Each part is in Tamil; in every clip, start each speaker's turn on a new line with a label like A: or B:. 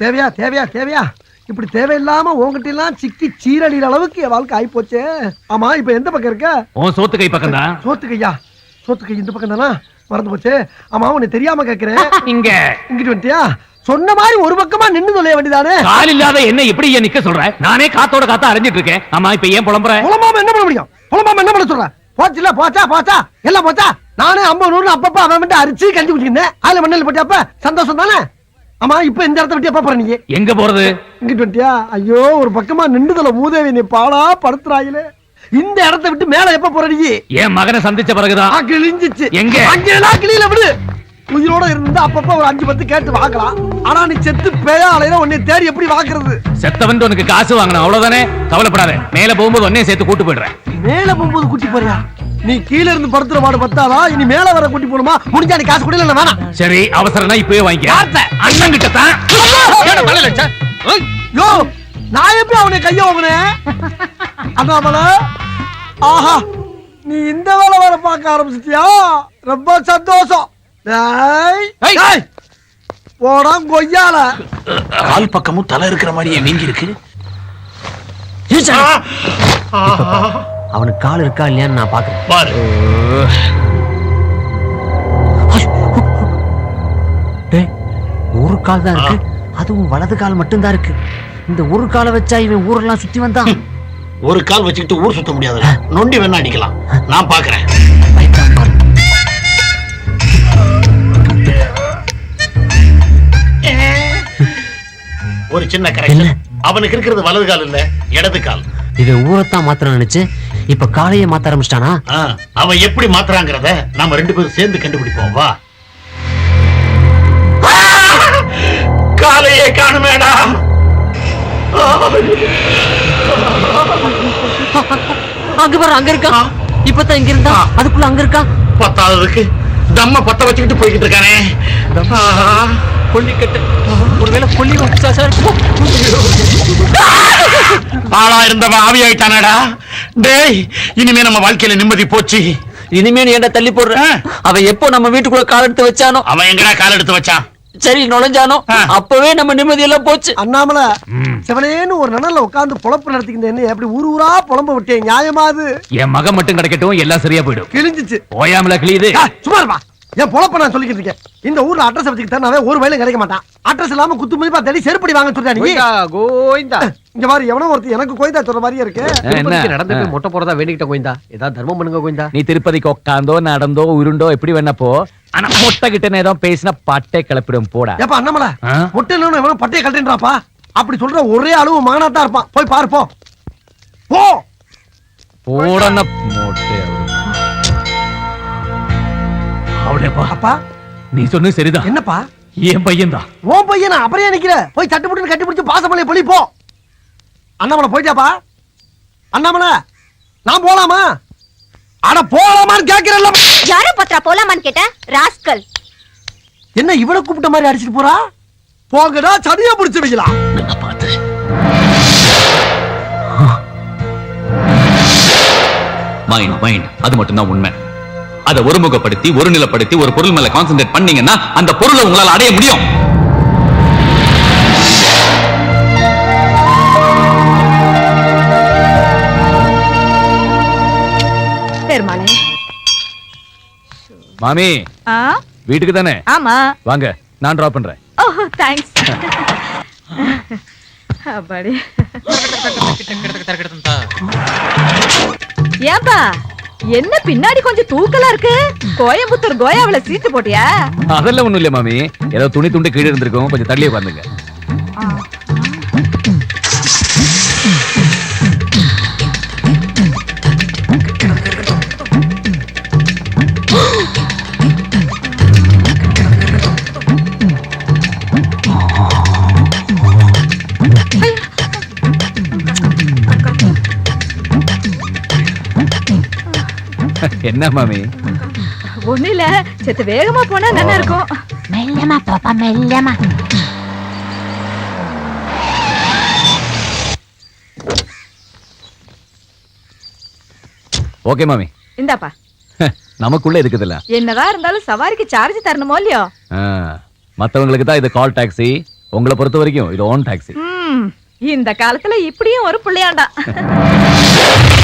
A: தேவையா தேவையா தேவையா? இப்படி தேவையில்லாம உங்ககிட்ட எல்லாம் சிக்கி சீரழிகிற அளவுக்கு என் வாழ்க்கை ஆகி போச்சே ஆமா இப்ப எந்த பக்கம் இருக்க?
B: உன் சோத்து கை பக்கம் தான்
A: சோத்துக்கையா? சோத்துக்கை இந்த பக்கம் தானா மறந்து போச்சு. ஆமா உன்னை தெரியாம கேக்குறேன்.
B: இங்க.
A: இங்கிட்டு வந்துட்டியா? சொன்ன மாதிரி ஒரு பக்கமா நின்னு தொலைய வேண்டியதானே?
B: கால் இல்லாத என்ன எப்படி ஏன் நிக்க சொல்ற? நானே காத்தோட காத்தா அரைஞ்சிட்டு இருக்கேன். ஆமா இப்ப ஏன் புலம்புற?
A: புலம்பாம என்ன பண்ண முடியும்? புலம்பாம என்ன பண்ண சொல்ற? போச்சுல போச்சா போச்சா? எல்லாம் போச்சா? நானே ஐம்பது நூறு அப்பப்ப அவன் மட்டும் அரிச்சு கஞ்சி குடிச்சிருந்தேன் அதுல மண்ணல் போட்டியா அப்ப சந்தோஷம் தானே? ஆமா இப்ப இந்த இடத்த விட்டு எப்ப போற நீ?
B: எங்க போறது?
A: இங்கிட்டு வந்துட்டியா? ஐயோ ஒரு பக்கமா நின்றுதல மூதேவி நீ பாடா படுத்துறாயிலே. இந்த இடத்த விட்டு மேல எப்ப போற நீ?
B: என் மகனை சந்திச்ச பிறகுதான்.
A: கிழிஞ்சிச்சு.
B: எங்க?
A: அங்கெல்லாம் கிளியில விடு. உயிரோட இருந்து அப்பப்ப ஒரு அஞ்சு பத்து கேட்டு வாக்கலாம் ஆனா நீ செத்து பேயா அலையில உன்னை தேடி எப்படி வாக்குறது?
B: செத்தவன் உனக்கு காசு வாங்கணும். அவ்வளவுதானே? கவலைப்படாத. மேல போகும்போது ஒன்னே சேர்த்து கூட்டு போயிடுறேன்.
A: மேல போகும்போது குட்டி போறியா? நீ கீழ இருந்து படுத்துற பாடு பத்தாதா? இனி மேல வர குட்டி போடுமா? முடிஞ்சா நீ காசு கூட இல்ல வேணாம்.
B: சரி அவசரம்னா இப்பவே வாங்கிக்க? அண்ணன் கிட்ட தான்.
A: யோ நான் எப்படி அவனை கைய வாங்கினேன்? அண்ணாமல ஆஹா நீ இந்த வேலை வர பார்க்க ஆரம்பிச்சிட்டியா? ரொம்ப சந்தோஷம். போடா கொய்யால.
C: கால் பக்கமும் தலை இருக்கிற மாதிரியே வீங்கி இருக்கு
D: அவனுக்கு கால் இருக்கா இல்லையான்னு நான் பாக்குறேன்
C: பாரு.
D: ஒரு கால் தான் இருக்கு. அதுவும் வலது கால் மட்டும்தான் இருக்கு. இந்த ஒரு காலை வச்சா இவன் ஊரெல்லாம் சுத்தி வந்தான்.
C: ஒரு கால் வச்சுக்கிட்டு ஊர் சுத்த முடியாதுல நொண்டி வேணா அடிக்கலாம். நான் பாக்குறேன். ஒரு சின்ன கரெக்ஷன். அவனுக்கு இருக்கிறது வலது கால் இல்ல இடது கால்.
D: இவன் ஊரைத்தான் மாத்திர நினைச்சு இப்ப காலையே மாத்த ஆரம்பிச்சிட்டானா?
C: அவன் எப்படி மாத்துறாங்கிறத நாம ரெண்டு பேரும் சேர்ந்து கண்டுபிடிப்போம். வா! காலையே காணுமேடா
D: அங்க பாரு அங்க இருக்கா? இப்பதான் இங்க இருந்தா? அதுக்குள்ள அங்க இருக்கா?
C: பத்தாவதுக்கு தம்ம பத்த வச்சுக்கிட்டு போய்கிட்டு இருக்கானே.
D: கொல்லிக்கட்டு ஒருவேளை கொல்லி வச்சா சார்?
C: ஆளா இருந்தவன் ஆவி ஆயிட்டானடா டேய் இனிமே நம்ம வாழ்க்கையில நிம்மதி போச்சு.
D: இனிமே நீ ஏன்டா தள்ளி போடுற. அவன் எப்போ நம்ம வீட்டுக்குள்ள கால் எடுத்து வச்சானோ?
C: அவன் எங்கடா கால் எடுத்து வச்சான்?
D: சரி நுழைஞ்சானோ. அப்பவே நம்ம நிம்மதி எல்லாம் போச்சு.
A: அண்ணாமல சிவனேன்னு ஒரு நனல்ல உட்கார்ந்து பொழப்பு நடத்திக்கிட்டு என்ன எப்படி ஊர் ஊரா புலம்ப விட்டேன்? நியாயமா அது?
B: என் மகன் மட்டும் கிடைக்கட்டும் எல்லாம் சரியா போயிடும்.
A: கிழிஞ்சிச்சு.
B: ஓயாமல
A: சும்மா இருப்பா என் பொழப்ப நான் சொல்லிக்கிட்டு இருக்கேன். இந்த ஊர்ல அட்ரஸ் வச்சுக்கிட்டு தரனாவே ஒரு வயலும் கிடைக்க மாட்டான். அட்ரஸ் இல்லாம குத்து மதிப்பா தேடி செருப்படி வாங்க சொல்றா நீ.
E: கோயிந்தா கோயிந்தா
A: இங்க மாதிரி எவனோ ஒருத்தர் எனக்கு கோய்தா சொல்ற மாதிரியே இருக்கு.
E: திருப்பதிக்கு நடந்து போய் மொட்டை போறதா வேண்டிக்கிட்ட கோயிந்தா ஏதாவது தர்மம் பண்ணுங்க கோயிந்தா
B: நீ திருப்பதிக்கு உட்காந்தோ நடந்தோ உருண்டோ எப்படி வேணா போ. ஆனா மொட்டை கிட்ட ஏதோ பேசினா பட்டை கிளப்பிடும் போடா.
A: ஏப்பா அண்ணாமல? மொட்டை இல்லைன்னு எவனோ பட்டையை கட்டுன்றாப்பா அப்படி சொல்ற ஒரே அளவு மகனா தான் இருப்பான். போய் பாரு போ. போ.
B: போடன மொட்டை அப்படியேப்பா
A: அப்பா.
B: நீ சொன்னது சரிதான்.
A: என்னப்பா?
B: என் பையன் தான்
A: உன் பையனா? அப்புறம் நிக்கிற. போய் சட்டு புட்டு கட்டி பிடிச்சு பாசமலையை பொழி போ. அண்ணாமலை போயிட்டாப்பா. அண்ணாமலை நான் போலாமா? அட போலாமான்னு கேக்குறல்ல
F: யார பத்திரா போலாமான்னு கேட்ட? ராஸ்கல்.
A: என்ன இவனை கூப்பிட்ட மாதிரி அடிச்சிட்டு போறா? போங்கடா சதியா பிடிச்சு வைக்கலாம்
C: என்ன பார்த்து.
G: மைண்ட் மைண்ட் அது மட்டும்தான் உண்மை. அதை ஒருமுகப்படுத்தி ஒருநிலைப்படுத்தி ஒரு பொருள் மேல கான்சென்ட்ரேட் பண்ணீங்கன்னா அந்த பொருளை உங்களால அடைய முடியும்
B: மாமி
F: ஆ
B: வீட்டுக்கு தானே
F: ஆமா
B: வாங்க நான் டிராப் பண்றேன்
F: ஓ தேங்க்ஸ் அப்பாடி ஏன்பா என்ன பின்னாடி கொஞ்சம் தூக்கலா இருக்கு? கோயம்புத்தூர் கோயாவுல சீட்டு போட்டியா?
B: அதெல்லாம் ஒண்ணும் இல்ல மாமி. ஏதோ துணி துண்டு கீழே இருந்திருக்கும். கொஞ்சம் தள்ளி உட்காந்துங்க. என்ன மாமி?
F: ஒண்ணு இல்ல செத்து வேகமா போனா நல்லா இருக்கும்.
H: மெல்லமா பாப்பா மெல்லமா.
B: ஓகே மாமி.
F: இந்தாப்பா.
B: நமக்குள்ள இருக்குதுல்ல.
F: என்னதான் இருந்தாலும் சவாரிக்கு சார்ஜ் தரணுமோ இல்லையோ?
B: ஆ, மத்தவங்களுக்கு தான் இது கால் டாக்ஸி உங்களை பொறுத்த வரைக்கும் இது ஓன் டாக்ஸி
F: ம், இந்த காலத்துல இப்படியும் ஒரு புள்ளையாண்டா.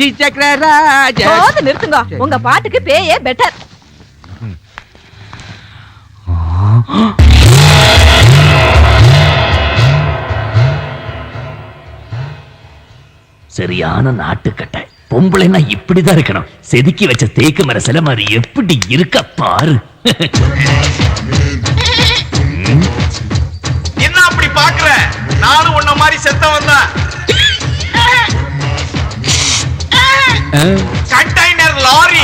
F: போது நிறுத்துங்க. உங்க பாட்டுக்கு பேயே பெட்டர்
D: சரியான நாட்டுக்கட்டை. பொம்பளைன்னா இப்படிதான் இருக்கணும். செதுக்கி வச்ச தேக்கு மர சில மாதிரி எப்படி இருக்க பாரு.
C: என்ன அப்படி பாக்குற நானும் உன்ன மாதிரி செத்தவன் தான். கண்டெய்னர் லாரி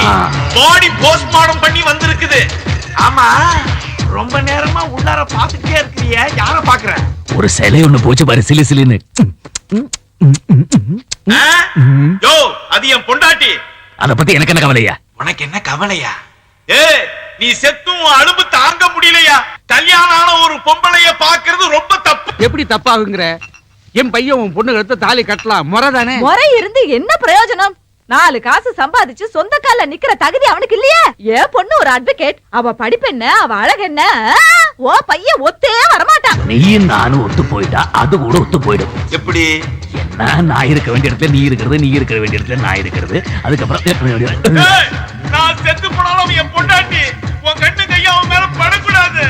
C: பாடி போஸ்ட்மார்டம் பண்ணி வந்திருக்குது. ஆமா. ரொம்ப நேரமா உள்ளார பாத்துக்கிட்டே இருக்கிறிய. யார பாக்குற
D: ஒரு சிலை ஒண்ணு போச்சு பாரு சிலு சிலுன்னு.
C: ஆ? யோ அது என் பொண்டாட்டி.
D: அத பத்தி எனக்கு என்ன கவலையா?
C: உனக்கு என்ன கவலையா? ஏ நீ செத்தும் அலும்பு தாங்க முடியலையா? கல்யாணம் ஆன ஒரு பொம்பளைய பாக்குறது ரொம்ப தப்பு.
I: எப்படி தப்பாகுங்கிற? என் பையன் உன் பொண்ணு எடுத்து தாலி கட்டலாம். முறை தானே?
F: முறை இருந்து என்ன பிரயோஜனம்? நாலு காசு சம்பாதிச்சு சொந்த கால்ல நிக்கிற தகுதி அவனுக்கு இல்லையே? ஏன் பொண்ணு ஒரு அட்வொகேட் அவ படிப்பு என்ன? அவ அழகு என்ன? ஓ பையன் ஒத்தே வரமாட்டான்
D: நீயும் நானும் ஒத்து போயிட்டா அது கூட ஒத்து போயிடும்.
C: எப்படி?
D: என்ன? நான் இருக்க வேண்டிய இடத்துல நீ இருக்கிறது நீ இருக்க வேண்டிய இடத்துல நான் இருக்கிறது. அதுக்கப்புறம்
C: நான் செத்து போனாலும் என் பொண்டாட்டி உன் கண்ணு கையா அவன் மேல படக்கூடாது.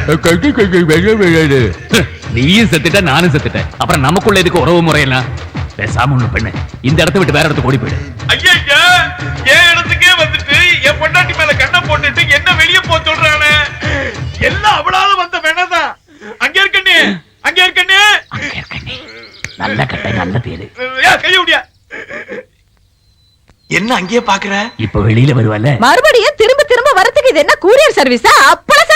B: நீயும் செத்துட்ட நானும் செத்துட்டேன். அப்புறம் நமக்குள்ள எதுக்கு உறவு முறையெல்லாம்?
D: பேசாம ஒண்ணு பெண்ணு. இந்த இடத்த விட்டு வேற இடத்துக்கு ஓடி போயிடு.
C: ஐயா என் இடத்துக்கே வந்துட்டு என் பொண்டாட்டி மேல கண்ணை போட்டுட்டு என்ன வெளிய போ சொல்றானே? எல்லாம் அவளால வந்த வேணதான் அங்க இருக்கண்ணே அங்க இருக்கண்ணே.
D: நல்ல கட்டை நல்ல பேரு.
C: கைய விடியா. என்ன அங்கேயே பாக்குற?
D: இப்ப வெளியில வருவல்ல
F: மறுபடியும் திரும்ப திரும்ப வரதுக்கு இது என்ன கூரியர் சர்வீஸா அப்பள சர்வீஸ்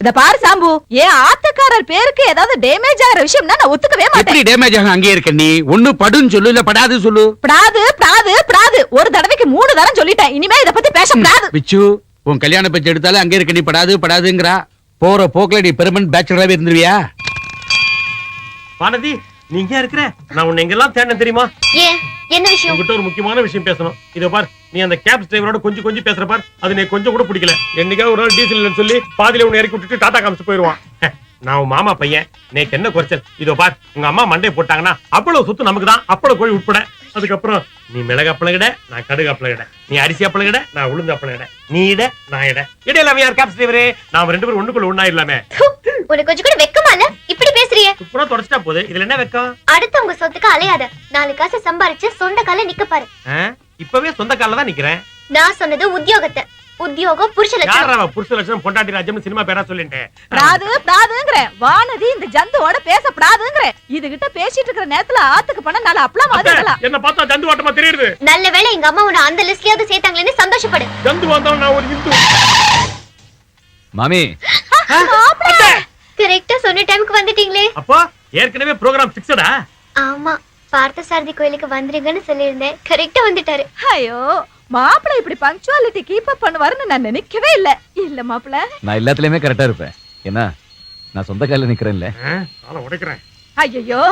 F: இத பாரு சாம்பு. ஏன் ஆத்தக்காரர் பேருக்கு ஏதாவது டேமேஜ் ஆகிற விஷயம்னா நான் ஒத்துக்கவே மாட்டேன்.
I: எப்படி டேமேஜ் ஆகும்? அங்கே இருக்க நீ. ஒண்ணு படுன்னு சொல்லு இல்ல படாது சொல்லு.
F: பிராது பிராது பிராது ஒரு தடவைக்கு மூணு தரம் சொல்லிட்டேன். இனிமே இத பத்தி பேச பிராது
I: பிச்சு உன் கல்யாண பேச்சு எடுத்தாலும் அங்கே இருக்க நீ படாது படாதுங்கிறா. போற போக்குல நீ பெர்மனன்ட் பேச்சுலராகவே இருந்துருவியா?
J: வானதி நீ இங்க இருக்கிற? நான் உன்னை எங்கெல்லாம் தேடினேன் தெரியுமா?
H: ஏன்? என்ன விஷயம்?
J: உங்ககிட்ட ஒரு முக்கியமான விஷயம் பேசணும். இதோ பார். நீ அந்த கேப் டிரைவரோட கொஞ்சம் கொஞ்சம் பேசுற பார். அது நீ கொஞ்சம் கூட பிடிக்கல. என்னைக்காவது ஒரு நாள் டீசல் இல்லைன்னு சொல்லி பாதியில உன்னை இறக்கி விட்டுட்டு டாடா காமிச்சு போயிடுவான் ஹே, நான் உன் மாமா பையன். நேக்கு என்ன குறைச்சல்? இதோ பார் உங்க அம்மா மண்டையை போட்டாங்கன்னா அவ்வளவு சொத்து நமக்கு தான். அப்பளம் கோழி உட்பட. அதுக்கப்புறம் நீ மிளகு அப்பளகிட நான் கடுகு அப்பளகிட நீ அரிசி அப்பளகிட நான் உளுந்து அப்பளகிட நீ இட நான் இட இடையில யார் கேப் டிரைவரே நாம ரெண்டு பேரும் ஒண்ணுக்குள்ள ஒண்ணாயிரலாமே
H: உனக்கு கொஞ்சம் கூட வெக்கமா இல்ல? இப்படி பேசுறியே.
J: துப்புரா தொடச்சிட்டா போகுது இதுல என்ன வெக்கம்?
H: அடுத்தவங்க சொத்துக்கு அலையாத. நாலு காசு சம்பாரிச்சு சொந்த கால நிக்க பாரு?
J: இப்பவே சொந்த கால்ல தான் நிக்கிறேன்.
H: நான் சொன்னது உத்தியோகத்தை. உத்தியோகம் புருஷ
J: யார்
H: லட்சணம்
J: புருஷ லட்சணம்? பொண்டாட்டி ராஜ்யம் சினிமா பேரா சொல்லிட்டேன்.
F: பிராது பிராதுங்கிற வானதி இந்த ஜந்துவோட பேச பிராதுங்கிற இதுகிட்ட பேசிட்டு இருக்கிற நேரத்துல ஆத்துக்கு பண்ண நல்ல அப்பளம் வாதிக்கலாம்
J: என்ன பார்த்தா ஜந்து வாட்டமா தெரியுது.
H: நல்ல வேளை எங்க அம்மா உன்னை அந்த லிஸ்ட்லயாவது சேர்த்தாங்களேன்னு சந்தோஷப்படு.
J: ஜந்து வந்தவன் நான் ஒரு இந்து.
B: மாமி.
H: கரெக்டா சொன்ன டைமுக்கு வந்துட்டீங்களே.
J: அப்போ ஏற்கனவே ப்ரோகிராம் பிக்ஸடா
H: ஆமா. பார்த்த சாரதி கோயிலுக்கு வந்துருங்கன்னு சொல்லியிருந்தேன். கரெக்டா வந்துட்டாரு.
F: ஐயோ மாப்பிள்ளை இப்படி பங்க்சுவாலிட்டி கீப் அப் பண்ணுவாருன்னு நான் நினைக்கவே இல்ல. இல்ல மாப்பிள்ளை.
B: நான் எல்லாத்துலயுமே கரெக்டா இருப்பேன். என்ன நான் சொந்த காலில் நிக்கிறேன்ல.
J: காலை உடைக்கிறேன்.
F: ஐயோ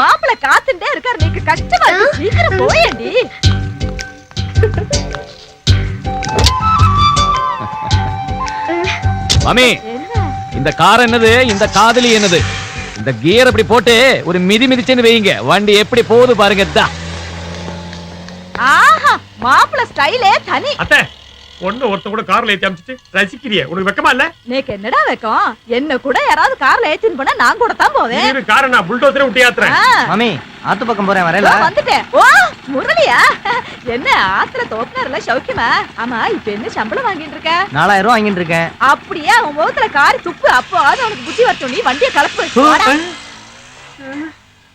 F: மாப்பிள்ளை காத்துட்டே இருக்காரு. நீக்கு கஷ்டமா இருக்கு. சீக்கிரம் போயேண்டி.
B: மாமி இந்த கார் என்னது? இந்த காதலி என்னது? இந்த கியர் அப்படி போட்டு ஒரு மிதி மிதிச்சுன்னு வைங்க. வண்டி எப்படி போகுது பாருங்க தா
F: ஆஹா மாப்பிள்ளை ஸ்டைலே தனி.
J: அத்தை ஒண்ணு ஒருத்த கூட கார்ல ஏத்தி அமிச்சிட்டு ரசிக்கிறியே. உனக்கு வெக்கமா இல்ல?
F: நேக்கு என்னடா வைக்கும்? என்ன கூட யாராவது கார்ல ஏத்தின்னு போனா நான் கூட தான் போவேன்.
J: நீ காரை நான் புல்டோசரே விட்டு ஏத்துறேன்
E: மாமி ஆத்து பக்கம் போறேன் வரல
F: வந்துட்டேன். ஓ முரளியா? என்ன ஆத்துல தோப்பினார்ல சௌக்கியமா? ஆமா இப்ப என்ன சம்பளம் வாங்கிட்டு இருக்க?
E: நாலாயிரம் ரூபாய் வாங்கிட்டு இருக்கேன்.
F: அப்படியே அவன் முகத்துல காரி துப்பு அப்போ அது அவனுக்கு புத்தி வரட்டும். நீ வண்டியை கலப்பு.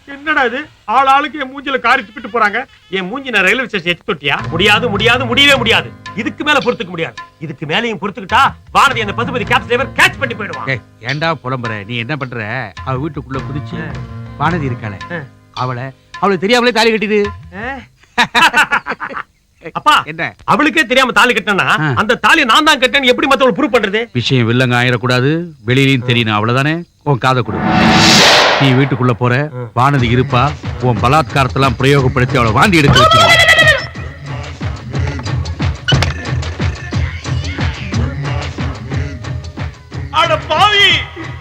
J: என்னடா இது? ஆள் ஆளுக்கு என் மூஞ்சில காரி துப்பிட்டு போறாங்க. என் மூஞ்சி நான் ரயில்வே ஸ்டேஷன் எச்சு தொட்டியா? முடியாது முடியாது முடியவே முடியாது. இதுக்கு மேல பொறுத்துக்க முடியாது. இதுக்கு மேலயும் பொறுத்துக்கிட்டா வானதி அந்த பசுபதி கேப் டிரைவர் கேட்ச் பண்ணி போயிடுவான்.
I: ஏய், ஏன்டா புலம்புற? நீ என்ன பண்ற? அவ வீட்டுக்குள்ள குதிச்சு வானதி இருக்காளே. அவளை அவளுக்கு தெரியாமலே தாலி கட்டிடு.
J: அப்பா
I: என்ன?
J: அவளுக்கே தெரியாம தாலி கட்டினா
I: ஆ.
J: அந்த தாலி நான் தான் கட்டேன்னு எப்படி மத்தவங்க ப்ரூவ் பண்றது?
I: விஷயம் வில்லங்க ஆயிடக்கூடாது வெளியிலயும் தெரியணும். அவ்வளவுதானே? உன் காதை கொடு. நீ வீட்டுக்குள்ள போற வானதி இருப்பா உன் பலாத்காரத்தெல்லாம் பிரயோகப்படுத்தி அவளை வாந்தி எடுக்க வச்சிருவா.
C: பாவி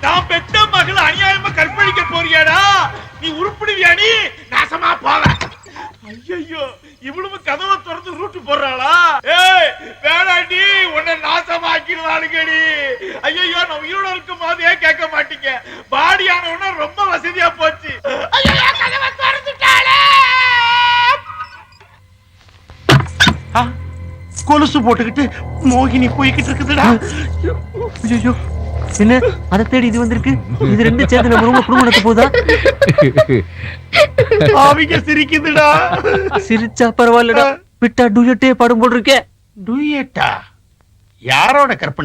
C: நான் பெத்த மகள் அநியாயமா கற்பழிக்க போறியாடா. நீ உருப்பிடுவியா நீ? நாசமா போவேன். ஐயோ இவ்வளவு கதவை திறந்து ரூட்டு போடுறாளா? ஏய் வேணாண்டி உன்னை நாசமாக்கிடுவாளுங்கடி. ஐயோ நான் உயிரோட இருக்கும் போதே கேட்க மாட்டீங்க. பாடி ஆனவன ரொம்ப வசதியா போச்சு. ஐயோ கதவை திறந்துட்டாளே!
A: கொலுசு போட்டுக்கிட்டு மோகினி போய்கிட்டு இருக்குதுடா.
D: ஐயோ. என்ன அதை தேடி இது வந்திருக்கு. இது ரெண்டு சேர்ந்து நம்ம ரூம்ல குடும்பம் நடத்த போதா
A: அவங்க சிரிக்குதுடா.
D: சிரிச்சா பரவாயில்லடா. விட்டா டூயட்டே பாடும் போல் இருக்கே.
A: டூயட்டா? யாரோட கற்பனை?